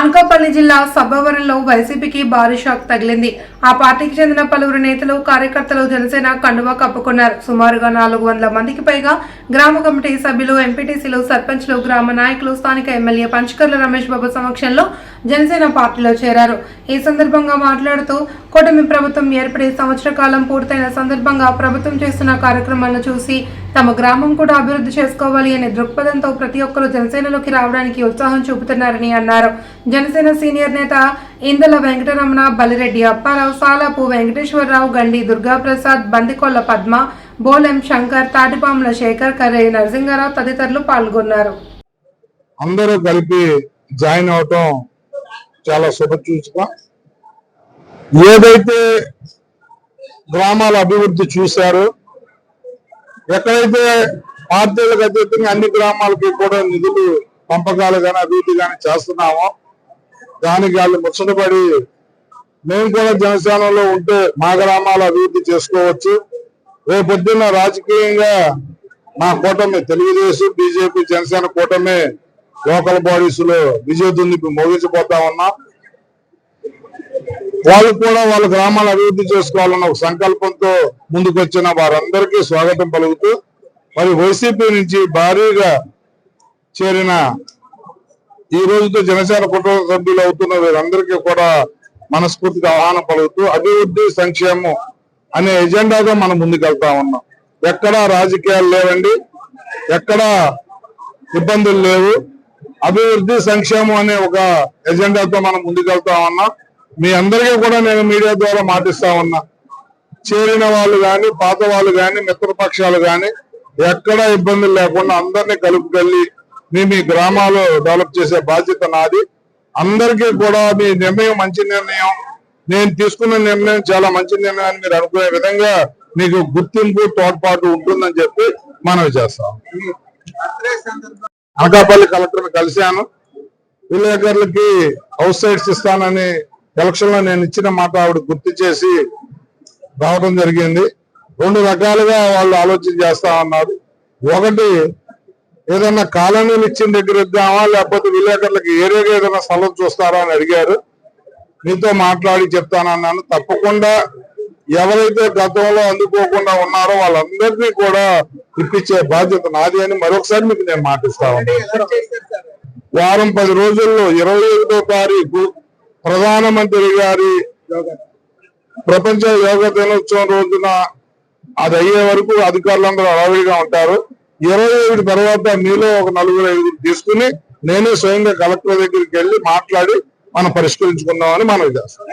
అనకాపల్లి జిల్లా సబ్బవరంలో వైసీపీకి భారీ షాక్ తగిలింది. ఆ పార్టీకి చెందిన పలువురు నేతలు కార్యకర్తలు జనసేన కండువా కప్పుకున్నారు. సుమారుగా నాలుగు వందల మందికి పైగా గ్రామ కమిటీ సభ్యులు ఎంపీటీసీలు సర్పంచ్లు గ్రామ నాయకులు స్థానిక ఎమ్మెల్యే పంచకర్ల రమేష్ బాబు సమక్షంలో జనసేన పార్టీలో చేరారు. ఈ సందర్భంగా మాట్లాడుతూ కూటమి ప్రభుత్వం ఏర్పడి సంవత్సర కాలం పూర్తయిన సందర్భంగా ప్రభుత్వం చేస్తున్న కార్యక్రమాలను చూసి తమ గ్రామం కూడా అభివృద్ధి చేసుకోవాలి అనే దృక్పథంతో ప్రతి ఒక్కరూ జనసేనలోకి రావడానికి ఉత్సాహం చూపుతున్నారని అన్నారు. జనసేన సీనియర్ నేత ఇందల వెంకటరమణ బలిరెడ్డి అప్పారావు సాలాపు వెంకటేశ్వరరావు గండి దుర్గాప్రసాద్ బందికొల్ల పద్మ బోలెం శంకర్ తాటిపాముల శేఖర్ కర్రే నరసింహారావు తదితరులు పాల్గొన్నారు. అందరూ కలిపి జాయిన్ అవటం చాలా శుభసూచకం ఏదైతే గ్రామాల అభివృద్ధి చూశారో ఎక్కడైతే పార్టీలకు అతీతంగా అన్ని గ్రామాలకి కూడా నిధులు పంపకాలు కానీ అభివృద్ధి కానీ చేస్తున్నామో దానికి వాళ్ళు ముచ్చటపడి మేము కూడా జనసేనలో ఉంటే మా గ్రామాలు అభివృద్ధి చేసుకోవచ్చు. రేపొద్దున్న రాజకీయంగా మా కూటమి తెలుగుదేశం బీజేపీ జనసేన కూటమి లోకల్ బాడీస్లో విజయ మోగించిపోతా ఉన్నాం వాళ్ళు కూడా వాళ్ళ గ్రామాలు అభివృద్ధి చేసుకోవాలన్న ఒక సంకల్పంతో ముందుకొచ్చిన వారందరికీ స్వాగతం పలుకుతూ మరి వైసీపీ నుంచి భారీగా చేరిన ఈ రోజుతో జనసేన కుటుంబ సభ్యులు అవుతున్న వీరందరికీ కూడా మనస్ఫూర్తిగా ఆహ్వానం పలుకుతూ అభివృద్ధి సంక్షేమం అనే ఎజెండాగా మనం ముందుకెళ్తా ఉన్నాం ఎక్కడా రాజకీయాలు లేవండి ఎక్కడా ఇబ్బందులు లేవు. అభివృద్ధి సంక్షేమం అనే ఒక ఎజెండాతో మనం ముందుకెళ్తా ఉన్నాం మీ అందరికీ కూడా నేను మీడియా ద్వారా మాటిస్తా ఉన్నా చేరిన వాళ్ళు కానీ పాత వాళ్ళు కానీ మిత్రపక్షాలు కానీ ఎక్కడా ఇబ్బందులు లేకుండా అందరినీ కలుపుకెళ్ళి మీ మీ గ్రామాలు డెవలప్ చేసే బాధ్యత నాది. అందరికీ కూడా మీ నిర్ణయం మంచి నిర్ణయం. నేను తీసుకున్న నిర్ణయం చాలా మంచి నిర్ణయం అని మీరు అనుకునే విధంగా మీకు గుర్తింపు తోడ్పాటు ఉంటుందని చెప్పి మనవి చేస్తాం. అనకాపల్లి కలెక్టర్ కలిశాను. విలేకరులకి హౌస్ సైడ్స్ ఇస్తానని ఎలక్షన్లో నేను ఇచ్చిన మాట ఆవిడ గుర్తు చేసి రావడం జరిగింది. రెండు రకాలుగా వాళ్ళు ఆలోచన చేస్తా ఉన్నారు. ఒకటి ఏదైనా కాలనీలు ఇచ్చిన దగ్గర ఇద్దామా లేకపోతే విలేకరులకు ఏరియాగా ఏదైనా స్థలం చూస్తారా అని అడిగారు. మీతో మాట్లాడి చెప్తానన్నాను. తప్పకుండా ఎవరైతే గతంలో అందుకోకుండా ఉన్నారో వాళ్ళందరినీ కూడా ఇప్పించే బాధ్యత నాది అని మరొకసారి మీకు నేను మాటిస్తా వారం పది రోజుల్లో ఇరవై ఐదో తారీఖు ప్రధానమంత్రి గారి ప్రపంచ యోగా దినోత్సవం రోజున అది అయ్యే వరకు అధికారులందరూ అడవిగా ఉంటారు. ఇరవై ఐదు తర్వాత మీలో ఒక నలుగురు ఐదుగురు తీసుకుని నేనే స్వయంగా కలెక్టర్ దగ్గరికి వెళ్ళి మాట్లాడి మనం పరిష్కరించుకుందామని మనం చేస్తాం.